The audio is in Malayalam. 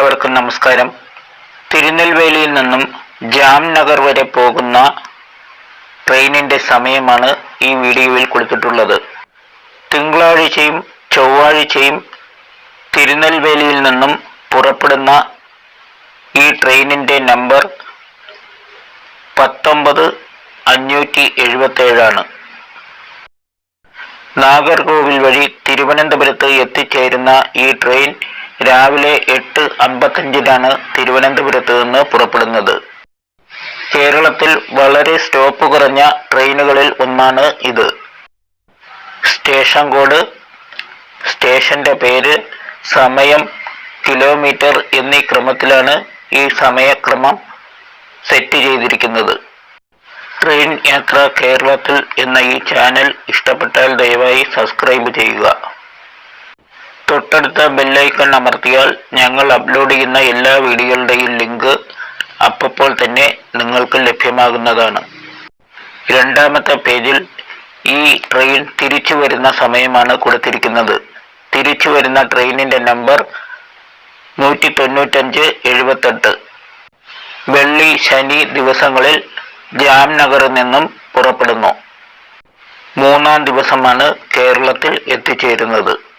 എല്ലാവർക്കും നമസ്കാരം. തിരുനെൽവേലിയിൽ നിന്നും ജാംനഗർ വരെ പോകുന്ന ട്രെയിനിന്റെ സമയമാണ് ഈ വീഡിയോയിൽ കൊടുത്തിട്ടുള്ളത്. തിങ്കളാഴ്ചയും ചൊവ്വാഴ്ചയും തിരുനെൽവേലിയിൽ നിന്നും പുറപ്പെടുന്ന ഈ ട്രെയിനിന്റെ നമ്പർ പത്തൊമ്പത് അഞ്ഞൂറ്റി എഴുപത്തേഴാണ്. നാഗർകോവിൽ വഴി തിരുവനന്തപുരത്ത് എത്തിച്ചേരുന്ന ഈ ട്രെയിൻ രാവിലെ എട്ട് അമ്പത്തഞ്ചിനാണ് തിരുവനന്തപുരത്ത് നിന്ന് പുറപ്പെടുന്നത്. കേരളത്തിൽ വളരെ സ്റ്റോപ്പ് കുറഞ്ഞ ട്രെയിനുകളിൽ ഒന്നാണ് ഇത്. സ്റ്റേഷൻ കോഡ് സ്റ്റേഷന്റെ പേര് സമയം കിലോമീറ്റർ എന്നീ ക്രമത്തിലാണ് ഈ സമയക്രമം സെറ്റ് ചെയ്തിരിക്കുന്നത്. ട്രെയിൻ യാത്ര കേരളത്തിൽ എന്ന ഈ ചാനൽ ഇഷ്ടപ്പെട്ടാൽ ദയവായി സബ്സ്ക്രൈബ് ചെയ്യുക. തൊട്ടടുത്ത ബെല്ലൈക്കൺ അമർത്തിയാൽ ഞങ്ങൾ അപ്ലോഡ് ചെയ്യുന്ന എല്ലാ വീഡിയോകളുടെയും ലിങ്ക് അപ്പോൾ തന്നെ നിങ്ങൾക്ക് ലഭ്യമാകുന്നതാണ്. രണ്ടാമത്തെ പേജിൽ ഈ ട്രെയിൻ തിരിച്ചു വരുന്ന സമയമാണ് കൊടുത്തിരിക്കുന്നത്. തിരിച്ചു വരുന്ന ട്രെയിനിന്റെ നമ്പർ നൂറ്റി തൊണ്ണൂറ്റഞ്ച് എഴുപത്തെട്ട്. വെള്ളി ശനി ദിവസങ്ങളിൽ ജാംനഗറിൽ നിന്നും പുറപ്പെടുന്നു. മൂന്നാം ദിവസമാണ് കേരളത്തിൽ എത്തിച്ചേരുന്നത്.